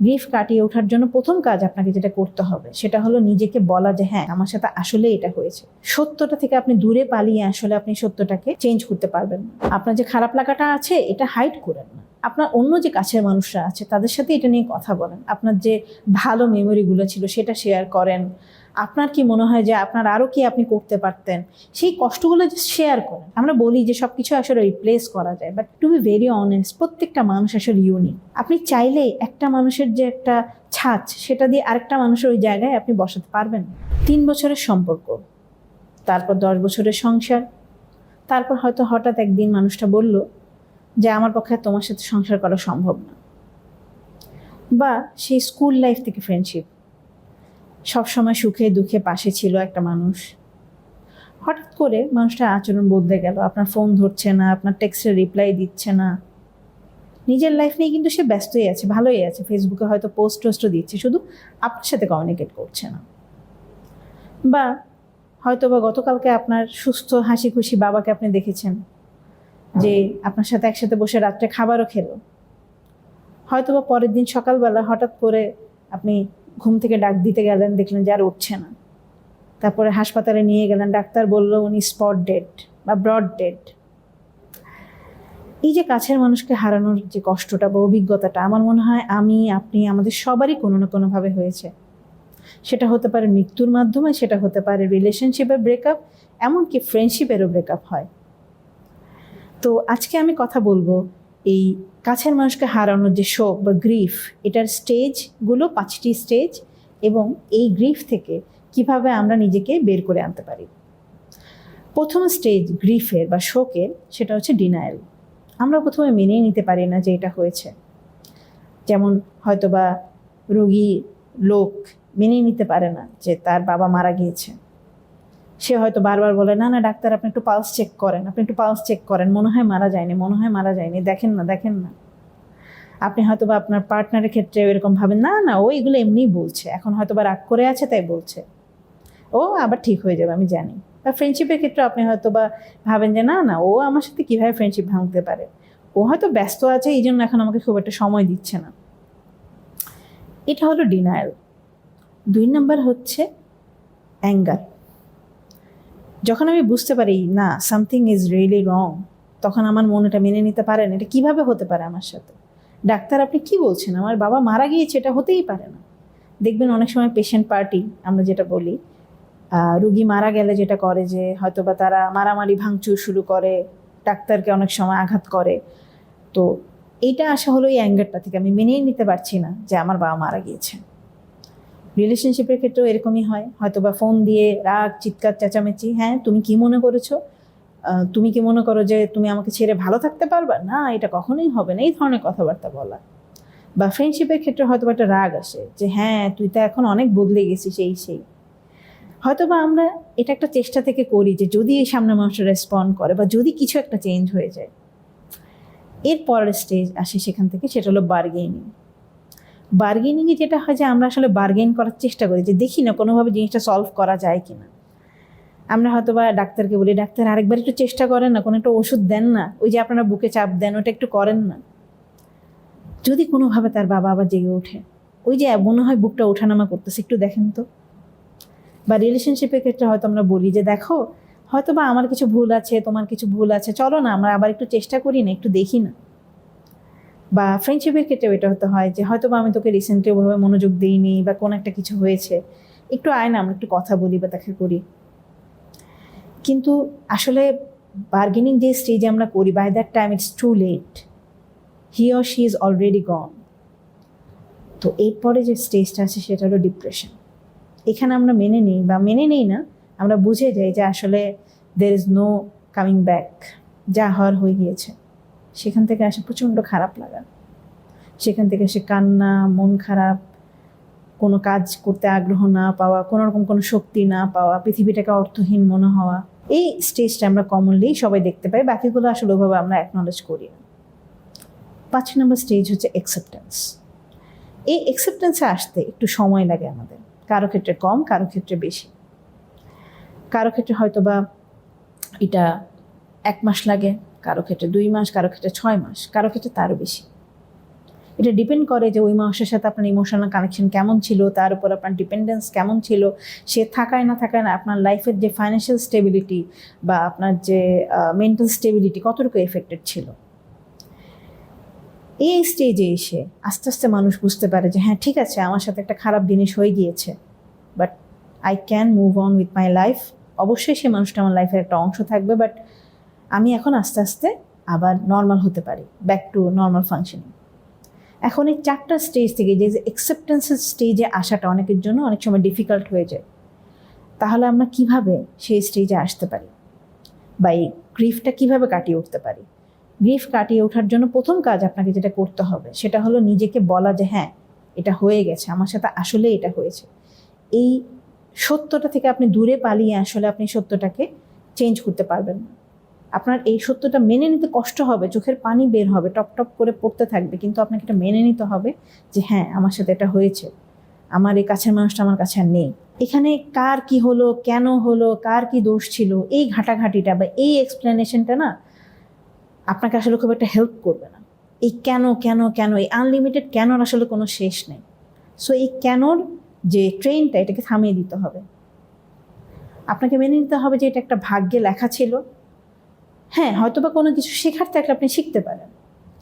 Grief কাটিয়ে ওঠার জন্য প্রথম কাজ আপনাকে যেটা করতে হবে, সেটা হলো নিজেকে বলা যে হ্যাঁ আমার সাথে আসলে এটা হয়েছে। সত্যটা থেকে আপনি দূরে পালিয়ে আসলে আপনি সত্যটাকে চেঞ্জ করতে পারবেন না। আপনার যে খারাপ লাগাটা আছে, এটা হাইড করেন না। আপনার অন্য যে কাছের মানুষরা আছে, তাদের সাথে এটা নিয়ে কথা বলেন। আপনার যে ভালো মেমোরিগুলো ছিল, সেটা শেয়ার করেন। আপনার কি মনে হয় যে আপনার আরও কি আপনি করতে পারতেন? সেই কষ্টগুলো যে শেয়ার করেন। আমরা বলি যে সব কিছু আসলে রিপ্লেস করা যায় but to be very honest প্রত্যেকটা মানুষ আসলে ইউনিক আপনি চাইলেই একটা মানুষের যে একটা ছাঁচ, সেটা দিয়ে আরেকটা মানুষের ওই জায়গায় আপনি বসাতে পারবেন। তিন বছরের সম্পর্ক, তারপর দশ বছরের সংসার, তারপর হয়তো হঠাৎ একদিন মানুষটা বলল যে আমার পক্ষে তোমার সাথে সংসার করা সম্ভব না। বা সেই স্কুল লাইফ থেকে ফ্রেন্ডশিপ সবসময় সুখে দুঃখে পাশে ছিল একটা মানুষ। হঠাৎ করে মানুষটার আচরণ বদলে গেল। আপনার ফোন ধরছে না, আপনার টেক্সটের রিপ্লাই দিচ্ছে না। নিজের লাইফ নিয়ে কিন্তু সে ব্যস্তই আছে, ভালোই আছে। ফেসবুকে হয়তো পোস্ট টোস্টও দিচ্ছে, শুধু আপনার সাথে কমিউনিকেট করছে না। বা হয়তো বা গতকালকে আপনার সুস্থ হাসি খুশি বাবাকে আপনি দেখেছেন। যে আপনার সাথে একসাথে বসে রাত্রে খাবারও খেলো। হয়তো বা পরের দিন সকালবেলা হঠাৎ করে আপনি ঘুম থেকে ডাক দিতে গেলেন, দেখলেন যে আর উঠছে না। তারপরে হাসপাতালে নিয়ে গেলেন, ডাক্তার বলল উনি স্পট ডেড বা ব্রড ডেড। এই যে কাছের মানুষকে হারানোর যে কষ্টটা বা অভিজ্ঞতাটা, আমার মনে হয় আমি, আপনি, আমাদের সবারই কোনো না কোনোভাবে হয়েছে। সেটা হতে পারে মৃত্যুর মাধ্যমে, সেটা হতে পারে রিলেশনশিপের ব্রেকআপ এমনকি ফ্রেন্ডশিপেরও ব্রেকআপ হয়। তো আজকে আমি কথা বলব এই কাছের মানুষকে হারানোর যে শোক বা গ্রিফ এটার স্টেজগুলো পাঁচটি স্টেজ এবং এই গ্রিফ থেকে কীভাবে আমরা নিজেকে বের করে আনতে পারি। প্রথম স্টেজ গ্রিফের বা শোকের, সেটা হচ্ছে ডিনায়াল আমরা প্রথমে মেনেই নিতে পারি না যে এটা হয়েছে। যেমন হয়তোবা রোগী লোক মেনেই নিতে পারে না যে তার বাবা মারা গিয়েছে। সে হয়তো বারবার বলে, না না, ডাক্তার, আপনি একটু পালস চেক করেন, আপনি একটু পালস চেক করেন, মনে হয় মারা যায়নি, মনে হয় মারা যায়নি, দেখেন না দেখেন না। আপনি হয়তো বা আপনার পার্টনারের ক্ষেত্রে এরকম ভাবেন, না না, ও এগুলো এমনিই বলছে, এখন হয়তো বা রাগ করে আছে, তাই বলছে। ও আবার ঠিক হয়ে যাবে, আমি জানি। বা ফ্রেন্ডশিপের ক্ষেত্রে আপনি হয়তো বা ভাবেন যে, না না, ও আমার সাথে কীভাবে ফ্রেন্ডশিপ ভাঙতে পারে? ও হয়তো ব্যস্ত আছে এই জন্য এখন আমাকে খুব একটা সময় দিচ্ছে না। এটা হলো ডিনায়াল দুই নাম্বার হচ্ছে অ্যাঙ্গার যখন আমি বুঝতে পারি, না সামথিং ইজ রিয়েলি রং তখন আমার মন এটা মেনে নিতে পারে না এটা কীভাবে হতে পারে আমার সাথে? ডাক্তার, আপনি কি বলছেন? আমার বাবা মারা গিয়েছে, এটা হতেই পারে না। দেখবেন অনেক সময় পেশেন্ট পার্টি আমরা যেটা বলি রুগী মারা গেলে যেটা করে যে হয়তো বা তারা মারামারি ভাঙচুর শুরু করে, ডাক্তারকে অনেক সময় আঘাত করে। তো, এইটা আসা হলো এই অ্যাঙ্গারটা থেকে। আমি মেনেই নিতে পারছি না যে আমার বাবা মারা গিয়েছে। রিলেশনশিপের ক্ষেত্রেও এরকমই হয়। হয়তো বা ফোন দিয়ে রাগ, চিৎকার, চেঁচামেচি হ্যাঁ তুমি কি মনে করেছ? তুমি কি মনে করো যে তুমি আমাকে ছেড়ে ভালো থাকতে পারবা? না, এটা কখনোই হবে না। এই ধরনের কথাবার্তা বলা। বা ফ্রেন্ডশিপের ক্ষেত্রে হয়তো একটা রাগ আসে যে হ্যাঁ তুই তো এখন অনেক বদলে গেছিস, এই সেই। হয়তো বা আমরা এটা একটা চেষ্টা থেকে করি যে, যদি এই সামনে মানুষটা রেসপন্ড করে বা যদি কিছু একটা চেঞ্জ হয়ে যায় এর পরের স্টেজ আসে সেখান থেকে, সেটা হলো বার্গেনিং বার্গেনিংয়ে যেটা হয় যে আমরা আসলে বার্গেন করার চেষ্টা করি যে দেখি না কোনোভাবে জিনিসটা সলভ করা যায় কি না আমরা হয়তো বা ডাক্তারকে বলি, ডাক্তার আরেকবার একটু চেষ্টা করেন না, কোনো একটা ওষুধ দেন না। ওই যে আপনারা বুকে চাপ দেন, ওটা একটু করেন না। যদি কোনোভাবে তার বাবা আবার জেগে ওঠে, ওই যে মনে হয় বুকটা ওঠানামা করতেছে, একটু দেখেন তো। বা রিলেশনশিপের ক্ষেত্রে হয়তো আমরা বলি যে, দেখো হয়তো বা আমার কিছু ভুল আছে, তোমার কিছু ভুল আছে, চলো না, আমরা আবার একটু চেষ্টা করি না, একটু দেখি না। বা ফ্রেন্ডশিপের ক্ষেত্রেও এটা হতে হয় যে হয়তো বা আমি তোকে রিসেন্টলি ওভাবে মনোযোগ দিইনি বা কোনো একটা কিছু হয়েছে, একটু আয় না, আমরা একটু কথা বলি বা দেখা করি। কিন্তু আসলে বার্গেনিং যে স্টেজে আমরা করি by that time it's too late he or she is already gone তো এরপরে যে স্টেজটা আছে সেটা হলো ডিপ্রেশন এখানে আমরা মেনে নিই বা মেনে নেই না, আমরা বুঝে যাই যে আসলে there is no coming back যা হওয়ার হয়ে গিয়েছে। সেখান থেকে আসে প্রচণ্ড খারাপ লাগা। সেখান থেকে সে কান্না, মন খারাপ, কোনো কাজ করতে আগ্রহ না পাওয়া, কোনো রকম কোনো শক্তি না পাওয়া, পৃথিবীটাকে অর্থহীন মনে হওয়া। এই স্টেজটা আমরা কমনলি সবাই দেখতে পাই, বাকিগুলো আসলে ওভাবে আমরা অ্যাকনলেজ করি না। পাঁচ নম্বর স্টেজ হচ্ছে অ্যাকসেপ্টেন্স এই অ্যাকসেপ্টেন্সে আসতে একটু সময় লাগে আমাদের। কারও ক্ষেত্রে কম, কারও ক্ষেত্রে বেশি। কারও ক্ষেত্রে হয়তো বা এটা এক মাস লাগে কারও ক্ষেত্রে দুই মাস, কারও ক্ষেত্রে ছয় মাস, কারও ক্ষেত্রে তারও বেশি। এটা ডিপেন্ড করে যে ওই মানুষের সাথে আপনার ইমোশনাল কানেকশন কেমন ছিল, তার উপর আপনার ডিপেন্ডেন্স কেমন ছিল, সে থাকায় না থাকায় না আপনার লাইফের যে ফাইন্যান্সিয়াল স্টেবিলিটি বা আপনার যে মেন্টাল স্টেবিলিটি কতটুকু এফেক্টেড ছিল। এই স্টেজে এসে আস্তে আস্তে মানুষ বুঝতে পারে যে হ্যাঁ ঠিক আছে, আমার সাথে একটা খারাপ জিনিস হয়ে গিয়েছে but I can move on with my life অবশ্যই সে মানুষটা আমার লাইফের একটা অংশ থাকবে বাট আমি এখন আস্তে আস্তে আবার নর্মাল হতে পারি ব্যাক টু নর্মাল ফাংশনিং এখন এই চারটা স্টেজ থেকে যে অ্যাকসেপ্টেন্সের স্টেজে আসাটা অনেকের জন্য অনেক সময় ডিফিকাল্ট হয়ে যায়। তাহলে আমরা কীভাবে সেই স্টেজে আসতে পারি? বা এই গ্রিফটা কীভাবে কাটিয়ে উঠতে পারি? গ্রিফ কাটিয়ে ওঠার জন্য প্রথম কাজ আপনাকে যেটা করতে হবে, সেটা হলো নিজেকে বলা যে হ্যাঁ এটা হয়ে গেছে, আমার সাথে আসলে এটা হয়েছে। এই সত্যটা থেকে আপনি দূরে পালিয়ে আসলে আপনি সত্যটাকে চেঞ্জ করতে পারবেন না। আপনার এই সত্যটা মেনে নিতে কষ্ট হবে, চোখের পানি বের হবে, টপ টপ করে পড়তে থাকবে, কিন্তু আপনাকে এটা মেনে নিতে হবে যে হ্যাঁ আমার সাথে এটা হয়েছে। আমার এই কাছের মানুষটা আমার কাছে আর নেই। এখানে কার কি হলো, কেন হলো, কার কি দোষ ছিল, এই ঘাটাঘাটিটা বা এই এক্সপ্লেনেশনটা না আপনাকে আসলে খুব একটা হেল্প করবে না। এই কেন কেন কেন, এই আনলিমিটেড কেনর আসলে কোনো শেষ নেই। সো এই কেনর যে ট্রেনটা এটাকে থামিয়ে দিতে হবে। আপনাকে মেনে নিতে হবে যে এটা একটা ভাগ্যে লেখা ছিল। হ্যাঁ হয়তো বা কোনো কিছু শেখার থাকলে আপনি শিখতে পারেন।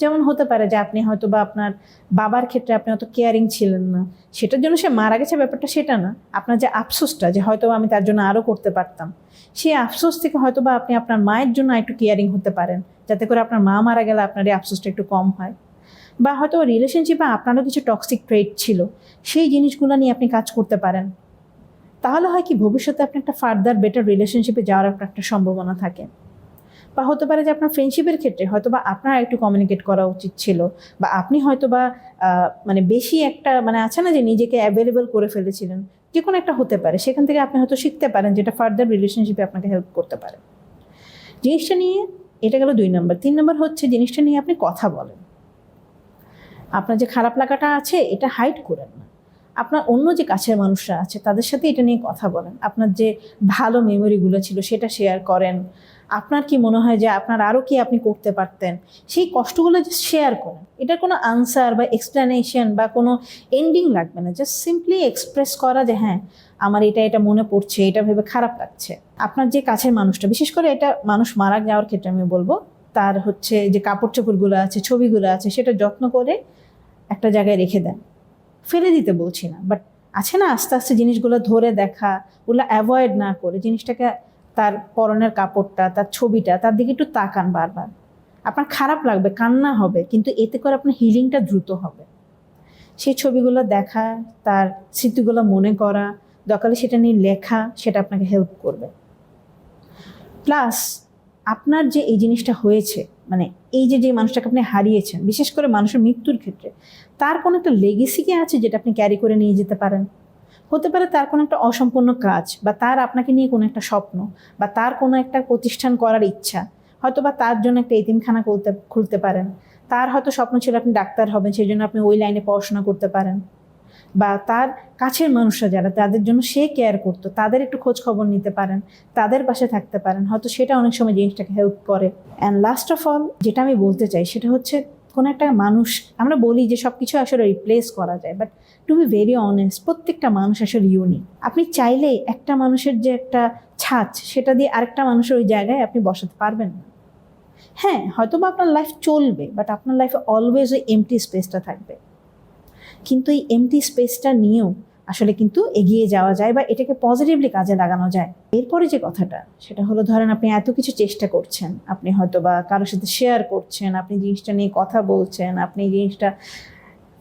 যেমন হতে পারে যে আপনি হয়তো বা আপনার বাবার ক্ষেত্রে আপনি অত কেয়ারিং ছিলেন না। সেটার জন্য সে মারা গেছে, ব্যাপারটা সেটা না। আপনার যে আফসোসটা যে হয়তো আমি তার জন্য আরও করতে পারতাম। সেই আফসোস থেকে হয়তো বা আপনি আপনার মায়ের জন্য একটু কেয়ারিং হতে পারেন। যাতে করে আপনার মা মারা গেলে আপনার এই আফসোসটা একটু কম হয়। বা হয়তো রিলেশনশিপে আপনারও কিছু টক্সিক ট্রেড ছিল। সেই জিনিসগুলো নিয়ে আপনি কাজ করতে পারেন। তাহলে হয় কি, ভবিষ্যতে আপনি একটা ফার্দার বেটার রিলেশনশিপে যাওয়ার একটা সম্ভাবনা থাকে। বা হতে পারে যে আপনার ফ্রেন্ডশিপের ক্ষেত্রে হয়তো বা আপনার একটু কমিউনিকেট করা উচিত ছিল বা আপনি হয়তো বা মানে বেশি একটা মানে আছে না যে নিজেকে অ্যাভেলেবল করে ফেলেছিলেন যে কোনো একটা হতে পারে। সেখান থেকে আপনি হয়তো শিখতে পারেন যেটা ফার্দার রিলেশনশিপে আপনাকে হেল্প করতে পারে। জিনিসটা নিয়ে, এটা গেল দুই নম্বর। তিন নম্বর হচ্ছে জিনিসটা নিয়ে আপনি কথা বলেন। আপনার যে খারাপ লাগাটা আছে, এটা হাইড করেন না। আপনার অন্য যে কাছের মানুষরা আছে, তাদের সাথে এটা নিয়ে কথা বলেন। আপনার যে ভালো মেমোরিগুলো ছিল, সেটা শেয়ার করেন। আপনার কি মনে হয় যে আপনার আরও কি আপনি করতে পারতেন? সেই কষ্টগুলো জাস্ট শেয়ার করেন। এটার কোনো আনসার বা এক্সপ্লেনেশন বা কোনো এন্ডিং লাগবে না। জাস্ট সিম্পলি এক্সপ্রেস করা যে হ্যাঁ আমার এটা এটা মনে পড়ছে, এটা ভেবে খারাপ লাগছে। আপনার যে কাছের মানুষটা, বিশেষ করে এটা মানুষ মারা যাওয়ার ক্ষেত্রে আমি বলব, তার হচ্ছে যে কাপড় চোপড়গুলো আছে, ছবিগুলো আছে, সেটা যত্ন করে একটা জায়গায় রেখে দেন। ফেলে দিতে বলছি না। বাট আছে না আস্তে আস্তে জিনিসগুলো ধরে দেখা, ওগুলো অ্যাভয়েড না করে জিনিসটাকে তার পরনের কাপড়টা, তার ছবিটা, তার দিকে একটু তাকান বারবার। আপনার খারাপ লাগবে, কান্না হবে, কিন্তু এতে করে আপনার হিলিংটা দ্রুত হবে। সেই ছবিগুলো দেখা, তার স্মৃতিগুলো মনে করা, দরকারে সেটা নিয়ে লেখা, সেটা আপনাকে হেল্প করবে। প্লাস আপনার যে এই জিনিসটা হয়েছে মানে এই যে যে মানুষটাকে আপনি হারিয়েছেন, বিশেষ করে মানুষের মৃত্যুর ক্ষেত্রে, তার কোনো একটা লেগেসি কি আছে যেটা আপনি ক্যারি করে নিয়ে যেতে পারেন? হতে পারে তার কোনো একটা অসম্পূর্ণ কাজ বা তার আপনাকে নিয়ে কোনো একটা স্বপ্ন বা তার কোনো একটা প্রতিষ্ঠান করার ইচ্ছা, হয়তো বা তার জন্য একটা এতিমখানা খুলতে খুলতে পারেন। তার হয়তো স্বপ্ন ছিল আপনি ডাক্তার হবেন, সেই জন্য আপনি ওই লাইনে পড়াশোনা করতে পারেন। বা তার কাছের মানুষরা যারা, তাদের জন্য সে কেয়ার করতো, তাদের একটু খোঁজ খবর নিতে পারেন, তাদের পাশে থাকতে পারেন। হয়তো সেটা অনেক সময় জিনিসটাকে হেল্প করে। অ্যান্ড লাস্ট অফ অল যেটা আমি বলতে চাই, সেটা হচ্ছে কোনো একটা মানুষ, আমরা বলি যে সব কিছু আসলে রিপ্লেস করা যায় but to be very honest প্রত্যেকটা মানুষ আসলে ইউনিক আপনি চাইলেই একটা মানুষের যে একটা ছাঁচ, সেটা দিয়ে আরেকটা মানুষের ওই জায়গায় আপনি বসাতে পারবেন না। হ্যাঁ হয়তো বা আপনার লাইফ চলবে বাট আপনার লাইফে অলওয়েজ ওই এমটি স্পেসটা থাকবে। কিন্তু এই এমটি স্পেসটা নিয়েও আসলে কিন্তু এগিয়ে যাওয়া যায় বা এটাকে পজিটিভলি কাজে লাগানো যায়। এরপরে যে কথাটা, সেটা হলো ধরেন আপনি এত কিছু চেষ্টা করছেন, আপনি হয়তো বা কারোর সাথে শেয়ার করছেন, আপনি জিনিসটা নিয়ে কথা বলছেন, আপনি জিনিসটা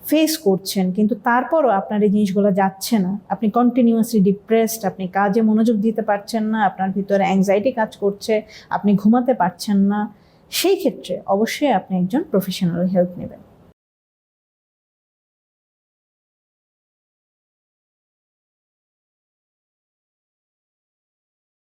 ফেস করছেন, কিন্তু তারপরও আপনার এই জিনিসগুলো যাচ্ছে না। আপনি কন্টিনিউয়াসলি ডিপ্রেসড আপনি কাজে মনোযোগ দিতে পারছেন না, আপনার ভিতরে অ্যাংজাইটি কাজ করছে, আপনি ঘুমাতে পারছেন না, সেই ক্ষেত্রে অবশ্যই আপনি একজন প্রফেশনাল হেল্প নেবেন।